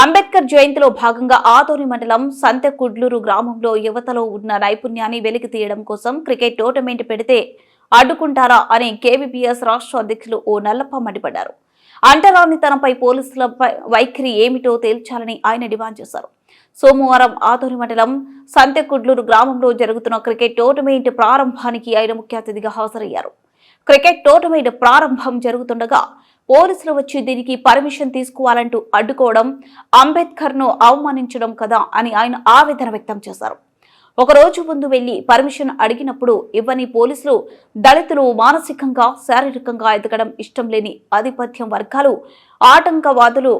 అంబేద్కర్ జయంతిలో భాగంగా ఆదోని మండలం సంతెకుడ్లూరు గ్రామంలో యువతలో ఉన్న నైపుణ్యాన్ని వెలికి తీయడం కోసం క్రికెట్ టోర్నమెంట్ పెడితే అడ్డుకుంటారా అని కేవీపీఎస్ రాష్ట్ర అధ్యక్షులు ఓ నల్లప్ప మండిపడ్డారు. అంటరానితనంపై పోలీసుల వైఖరి ఏమిటో తేల్చాలని ఆయన డిమాండ్ చేశారు. సోమవారం ఆదోని మండలం సంతెకుడ్లూరు గ్రామంలో జరుగుతున్న క్రికెట్ టోర్నమెంట్ ప్రారంభానికి ఆయన ముఖ్య అతిథిగా హాజరయ్యారు. క్రికెట్ టోర్నమెంట్ ప్రారంభం జరుగుతుండగా పోలీసులు వచ్చి దీనికి పర్మిషన్ తీసుకోవాలంటూ అడ్డుకోవడం అంబేద్కర్ను అవమానించడం కదా అని ఆయన ఆవేదన వ్యక్తం చేశారు. ఒక రోజు ముందు వెళ్ళి పర్మిషన్ అడిగినప్పుడు ఇవ్వని పోలీసులు దళితులు మానసికంగా శారీరకంగా ఎదగడం ఇష్టం లేని ఆధిపత్యం వర్గాలు ఆటంకవాదులు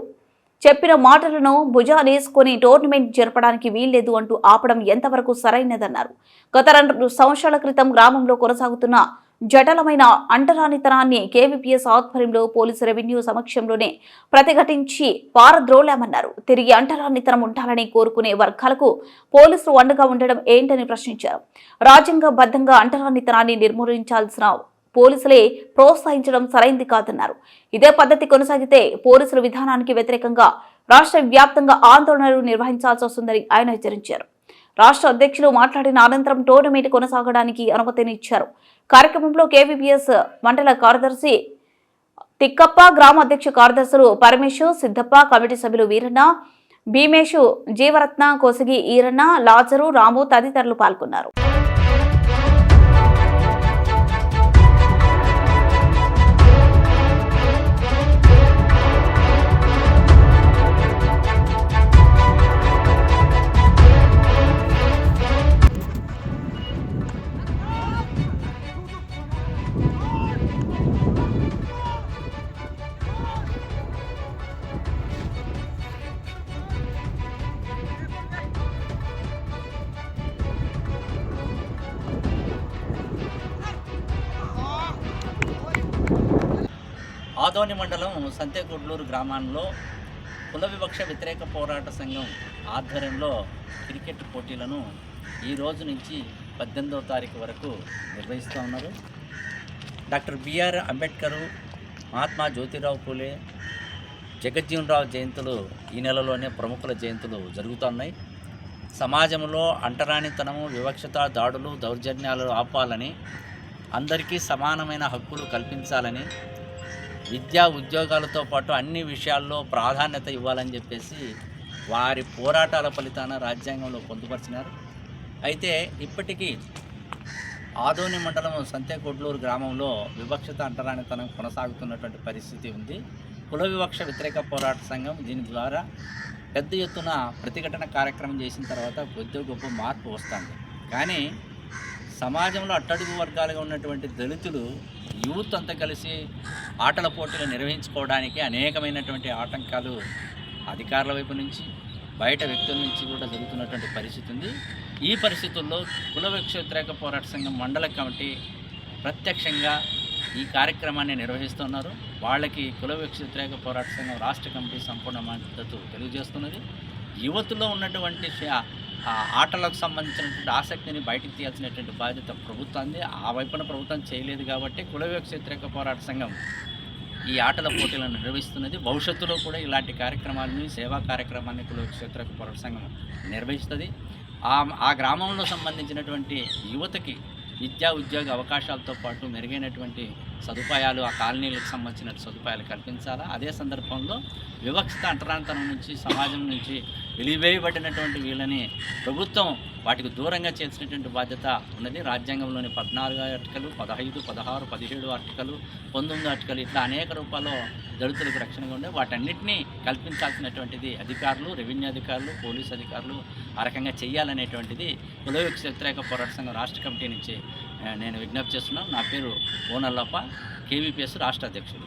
చెప్పిన మాటలను భుజాలేసుకుని టోర్నమెంట్ జరపడానికి వీల్లేదు అంటూ ఆపడం ఎంతవరకు సరైనదన్నారు. గత రెండు సంవత్సరాల క్రితం గ్రామంలో కొనసాగుతున్న జటలమైన అంటరానితనాన్ని కేవీపీఎస్ ఆధ్వర్యంలో పోలీసు రెవెన్యూ సమక్షంలోనే ప్రతిఘటించి పారద్రోలామన్నారు. తిరిగి అంటరానితనం ఉండాలని కోరుకునే వర్గాలకు పోలీసులు అండగా ఉండడం ఏంటని ప్రశ్నించారు. రాజ్యాంగబద్ధంగా అంటరానితనాన్ని నిర్మూలించాల్సిన పోలీసులే ప్రోత్సహించడం సరైంది కాదన్నారు. ఇదే పద్ధతి కొనసాగితే పోలీసుల విధానానికి వ్యతిరేకంగా రాష్ట్ర వ్యాప్తంగా ఆందోళనలు నిర్వహించాల్సి వస్తుందని ఆయన హెచ్చరించారు. రాష్ట్ర అధ్యక్షులు మాట్లాడిన అనంతరం టోర్నమెంట్ కొనసాగడానికి అనుమతినిచ్చారు. కార్యక్రమంలో కేవీపీఎస్ మండల కార్యదర్శి తిక్కప్ప గ్రామ అధ్యక్ష కార్యదర్శులు పరమేశు సిద్ధప్ప కమిటీ సభ్యులు వీరన్న భీమేషు జీవరత్న కోసగి ఈరన్న లాజరు రాము తదితరులు పాల్గొన్నారు. ఆదోని మండలం సంతేకొడ్లూరు గ్రామంలో కుల వివక్ష వ్యతిరేక పోరాట సంఘం ఆధ్వర్యంలో క్రికెట్ పోటీలను ఈ రోజు నుంచి పద్దెనిమిదవ తారీఖు వరకు నిర్వహిస్తూ ఉన్నారు. Doctor B R Ambedkar Mahatma Jyotirao Phule Jagjivanrao జయంతులు ఈ నెలలోనే ప్రముఖుల జయంతులు జరుగుతున్నాయి సమాజంలో అంటరానితనము వివక్షత దాడులు దౌర్జన్యాలు ఆపాలని అందరికీ సమానమైన హక్కులు కల్పించాలని విద్యా ఉద్యోగాలతో పాటు అన్ని విషయాల్లో ప్రాధాన్యత ఇవ్వాలని చెప్పేసి వారి పోరాటాల ఫలితాన రాజ్యాంగంలో పొందుపరిచినారు. అయితే ఇప్పటికీ ఆదోని మండలం సంతేకొడ్లూరు గ్రామంలో వివక్షత అంటరానితనం కొనసాగుతున్నటువంటి పరిస్థితి ఉంది. కుల వివక్ష వ్యతిరేక పోరాట సంఘం దీని ద్వారా పెద్ద ఎత్తున ప్రతిఘటన కార్యక్రమం చేసిన తర్వాత కొద్ది గొప్ప మార్పు వస్తుంది. కానీ సమాజంలో అట్టడుగు వర్గాలుగా ఉన్నటువంటి దళితులు యూత్ అంతా కలిసి ఆటల పోటీలు నిర్వహించుకోవడానికి అనేకమైనటువంటి ఆటంకాలు అధికారుల వైపు నుంచి బయట వ్యక్తుల నుంచి కూడా జరుగుతున్నటువంటి పరిస్థితి ఉంది. ఈ పరిస్థితుల్లో కుల వ్యతిరేక పోరాట సంఘం మండల కమిటీ ప్రత్యక్షంగా ఈ కార్యక్రమాన్ని నిర్వహిస్తున్నారు. వాళ్ళకి కుల వ్యతిరేక పోరాట సంఘం రాష్ట్ర కమిటీ సంపూర్ణ మద్దతు తెలియజేస్తున్నది. యువతలో ఉన్నటువంటి శ- ఆటలకు సంబంధించినటువంటి ఆసక్తిని బయటికి తీయాల్సినటువంటి బాధ్యత ప్రభుత్వాన్ని ఆ వైపున ప్రభుత్వం చేయలేదు కాబట్టి కుల వ్యతిరేక పోరాట సంఘం ఈ ఆటల పోటీలను నిర్వహిస్తున్నది. భవిష్యత్తులో కూడా ఇలాంటి కార్యక్రమాలని సేవా కార్యక్రమాన్ని కుల వ్యతిరేక పోరాట సంఘం నిర్వహిస్తుంది. ఆ ఆ గ్రామంలో సంబంధించినటువంటి యువతకి విద్యా ఉద్యోగ అవకాశాలతో పాటు మెరుగైనటువంటి సదుపాయాలు ఆ కాలనీలకు సంబంధించిన సదుపాయాలు కల్పించాలా? అదే సందర్భంలో వివక్షత అంటరాంతరం నుంచి సమాజం నుంచి వెలివేయబడినటువంటి వీళ్ళని ప్రభుత్వం వాటికి దూరంగా చేసినటువంటి బాధ్యత ఉన్నది. రాజ్యాంగంలోని పద్నాలుగు ఆర్టికలు పదహైదు పదహారు పదిహేడు ఆర్టికలు పంతొమ్మిది ఆర్టికలు ఇట్లా అనేక రూపాల్లో దళితులకు రక్షణగా ఉండే వాటన్నిటినీ కల్పించాల్సినటువంటిది అధికారులు రెవెన్యూ అధికారులు పోలీస్ అధికారులు ఆ రకంగా చేయాలనేటువంటిది కులవివక్ష వ్యతిరేక పోరాట సంఘం రాష్ట్ర కమిటీ నుంచి నేను విజ్ఞప్తి చేస్తున్నాను. నా పేరు ఓనల్లప్ప కేవీపీఎస్ రాష్ట్ర అధ్యక్షుడు.